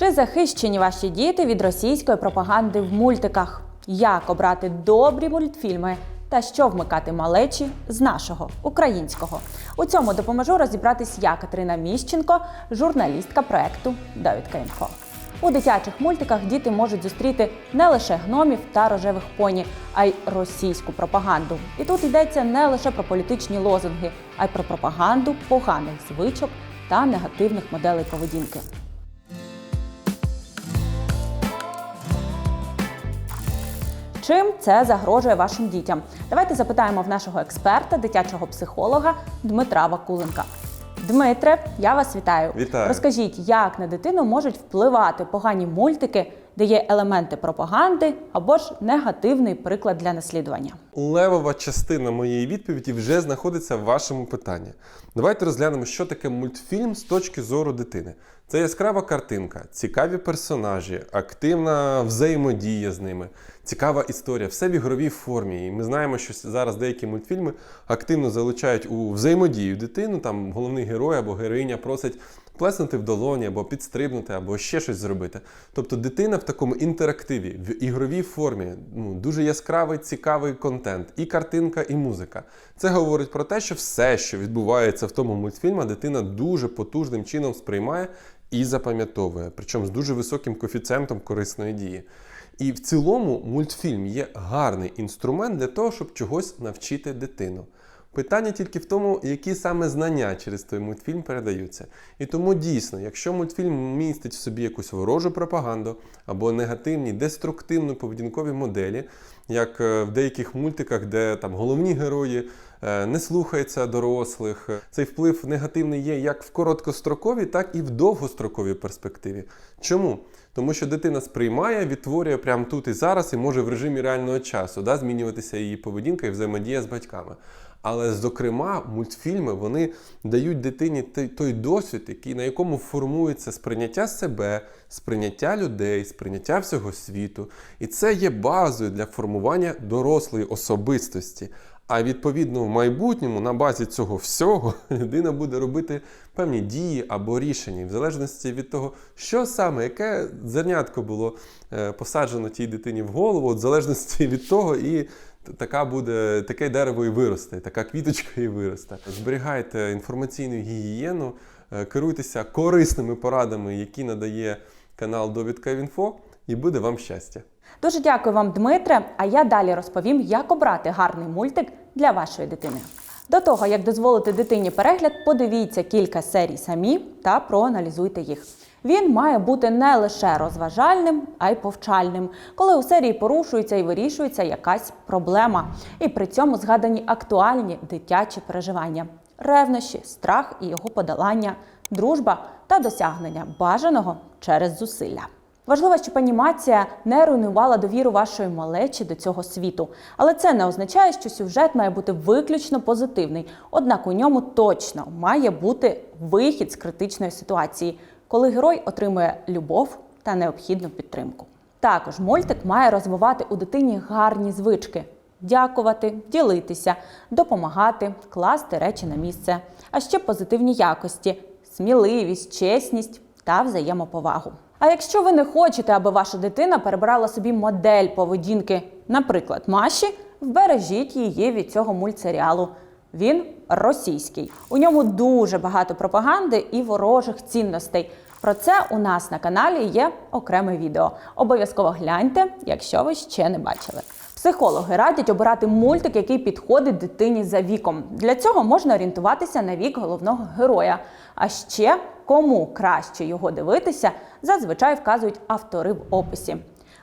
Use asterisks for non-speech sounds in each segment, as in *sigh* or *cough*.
Чи захищені ваші діти від російської пропаганди в мультиках? Як обрати добрі мультфільми? Та що вмикати малечі з нашого українського? У цьому допоможу розібратись я, Катерина Міщенко, журналістка проекту Довідка інфо. У дитячих мультиках діти можуть зустріти не лише гномів та рожевих поні, а й російську пропаганду. І тут йдеться не лише про політичні лозунги, а й про пропаганду поганих звичок та негативних моделей поведінки. Чим це загрожує вашим дітям? Давайте запитаємо в нашого експерта, дитячого психолога Дмитра Вакуленка. Дмитре, я вас вітаю. Вітаю. Розкажіть, як на дитину можуть впливати погані мультики, де є елементи пропаганди або ж негативний приклад для наслідування. Левова частина моєї відповіді вже знаходиться в вашому питанні. Давайте розглянемо, що таке мультфільм з точки зору дитини. Це яскрава картинка, цікаві персонажі, активна взаємодія з ними, цікава історія, все в ігровій формі. І ми знаємо, що зараз деякі мультфільми активно залучають у взаємодію дитину. Там головний герой або героїня просить плеснути в долоні, або підстрибнути, або ще щось зробити. Тобто дитина в такому інтерактиві, в ігровій формі, ну, дуже яскравий, цікавий контент, і картинка, і музика. Це говорить про те, що все, що відбувається в тому мультфільмі, дитина дуже потужним чином сприймає і запам'ятовує, причому з дуже високим коефіцієнтом корисної дії. І в цілому мультфільм є гарний інструмент для того, щоб чогось навчити дитину. Питання тільки в тому, які саме знання через той мультфільм передаються. І тому дійсно, якщо мультфільм містить в собі якусь ворожу пропаганду або негативні, деструктивно поведінкові моделі, як е, в деяких мультиках, де там головні герої е, не слухаються дорослих, е, цей вплив негативний є як в короткостроковій, так і в довгостроковій перспективі. Чому? Тому що дитина сприймає, відтворює прямо тут і зараз і може в режимі реального часу да, змінюватися її поведінка і взаємодія з батьками. Але, зокрема, мультфільми вони дають дитині той, досвід, який, на якому формується сприйняття себе, сприйняття людей, сприйняття всього світу. І це є базою для формування дорослої особистості. А відповідно в майбутньому на базі цього всього *laughs* людина буде робити певні дії або рішення, в залежності від того, що саме, яке зернятко було е, посаджено тій дитині в голову, от в залежності від того, і така буде таке дерево і виросте, така квіточка і виросте. Зберігайте інформаційну гігієну, е, керуйтеся корисними порадами, які надає канал Довідка Інфо, і буде вам щастя. Дуже дякую вам, Дмитре. А я далі розповім, як обрати гарний мультик для вашої дитини. До того, як дозволити дитині перегляд, подивіться кілька серій самі та проаналізуйте їх. Він має бути не лише розважальним, а й повчальним, коли у серії порушується і вирішується якась проблема, і при цьому згадані актуальні дитячі переживання, ревнощі, страх і його подолання, дружба та досягнення бажаного через зусилля. Важливо, щоб анімація не руйнувала довіру вашої малечі до цього світу. Але це не означає, що сюжет має бути виключно позитивний. Однак у ньому точно має бути вихід з критичної ситуації, коли герой отримує любов та необхідну підтримку. Також мультик має розвивати у дитині гарні звички: дякувати, ділитися, допомагати, класти речі на місце, а ще позитивні якості, сміливість, чесність та взаємоповагу. А якщо ви не хочете, аби ваша дитина перебирала собі модель поведінки, наприклад, Маші, вбережіть її від цього мультсеріалу. Він російський. У ньому дуже багато пропаганди і ворожих цінностей. Про це у нас на каналі є окреме відео. Обов'язково гляньте, якщо ви ще не бачили. Психологи радять обирати мультик, який підходить дитині за віком. Для цього можна орієнтуватися на вік головного героя. А ще кому краще його дивитися, зазвичай вказують автори в описі.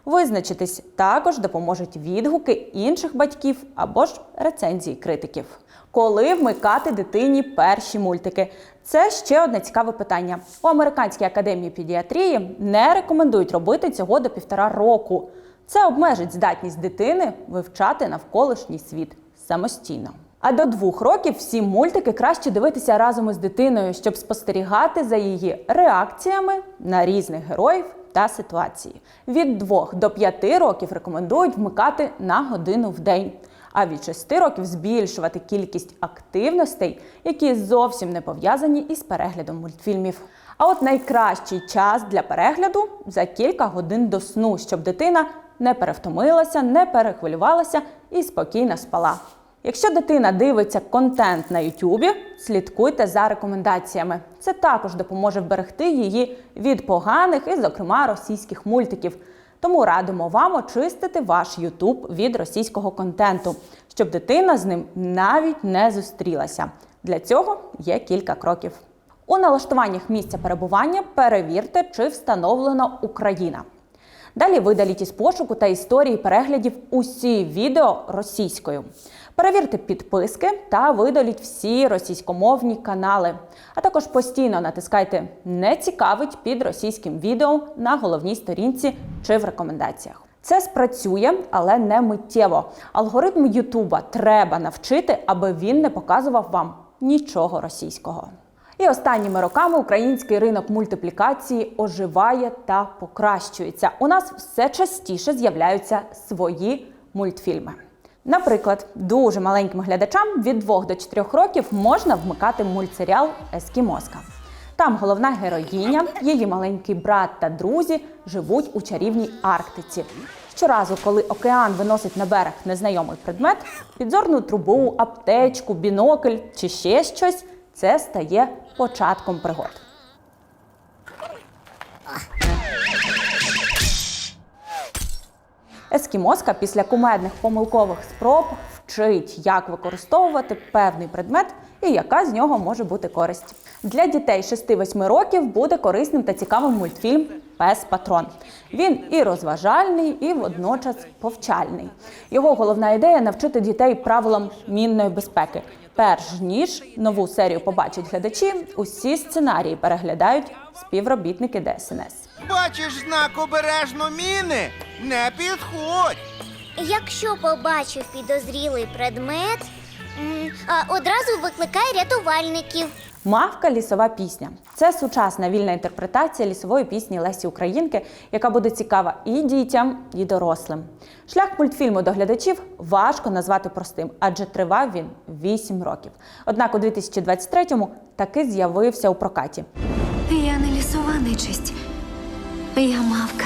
Визначитись також допоможуть відгуки інших батьків або ж рецензії критиків. Коли вмикати дитині перші мультики? Це ще одне цікаве питання. У Американській академії педіатрії не рекомендують робити цього до півтора року. Це обмежить здатність дитини вивчати навколишній світ самостійно. А до двох років всі мультики краще дивитися разом із дитиною, щоб спостерігати за її реакціями на різних героїв та ситуації. Від 2 до 5 років рекомендують вмикати на годину в день. А від 6 років збільшувати кількість активностей, які зовсім не пов'язані із переглядом мультфільмів. А от найкращий час для перегляду за кілька годин до сну, щоб дитина не перевтомилася, не перехвилювалася і спокійно спала. Якщо дитина дивиться контент на Ютубі, слідкуйте за рекомендаціями. Це також допоможе вберегти її від поганих і, зокрема, російських мультиків. Тому радимо вам очистити ваш Ютуб від російського контенту, щоб дитина з ним навіть не зустрілася. Для цього є кілька кроків. У налаштуваннях місця перебування перевірте, чи встановлено Україна. Далі видаліть із пошуку та історії переглядів усі відео російською. Перевірте підписки та видаліть всі російськомовні канали. А також постійно натискайте Не цікавить під російським відео на головній сторінці чи в рекомендаціях. Це спрацює, але не миттєво. Алгоритм Ютуба треба навчити, аби він не показував вам нічого російського. І останніми роками український ринок мультиплікації оживає та покращується. У нас все частіше з'являються свої мультфільми. Наприклад, дуже маленьким глядачам від 2 до 4 років можна вмикати мультсеріал Ескімоска. Там головна героїня, її маленький брат та друзі живуть у чарівній Арктиці. Щоразу, коли океан виносить на берег незнайомий предмет, підзорну трубу, аптечку, бінокль чи ще щось, це стає початком пригод. Ескімоска після кумедних помилкових спроб вчить, як використовувати певний предмет і яка з нього може бути користь. Для дітей 6-8 років буде корисним та цікавим мультфільм Пес Патрон. Він і розважальний, і водночас повчальний. Його головна ідея навчити дітей правилам мінної безпеки. Перш ніж нову серію побачать глядачі, усі сценарії переглядають співробітники ДСНС. Бачиш знак обережно міни? Не підходь. Якщо побачив підозрілий предмет, м, а одразу викликай рятувальників. Мавка лісова пісня це сучасна вільна інтерпретація лісової пісні Лесі Українки, яка буде цікава і дітям, і дорослим. Шлях мультфільму до глядачів важко назвати простим, адже тривав він 8 років. Однак у 2023-му таки з'явився у прокаті. Я не лісова нечисть. Я мавка.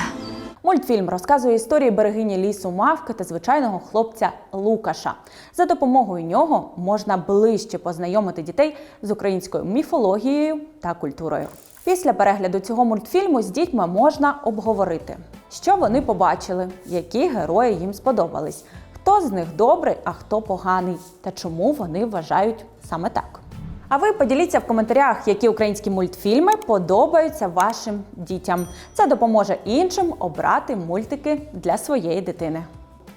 Мультфільм розказує історії берегині лісу Мавки та звичайного хлопця Лукаша. За допомогою нього можна ближче познайомити дітей з українською міфологією та культурою. Після перегляду цього мультфільму з дітьми можна обговорити, що вони побачили, які герої їм сподобались, хто з них добрий, а хто поганий, та чому вони вважають саме так. А ви поділіться в коментарях, які українські мультфільми подобаються вашим дітям. Це допоможе іншим обрати мультики для своєї дитини.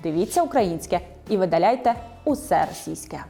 Дивіться українське і видаляйте усе російське.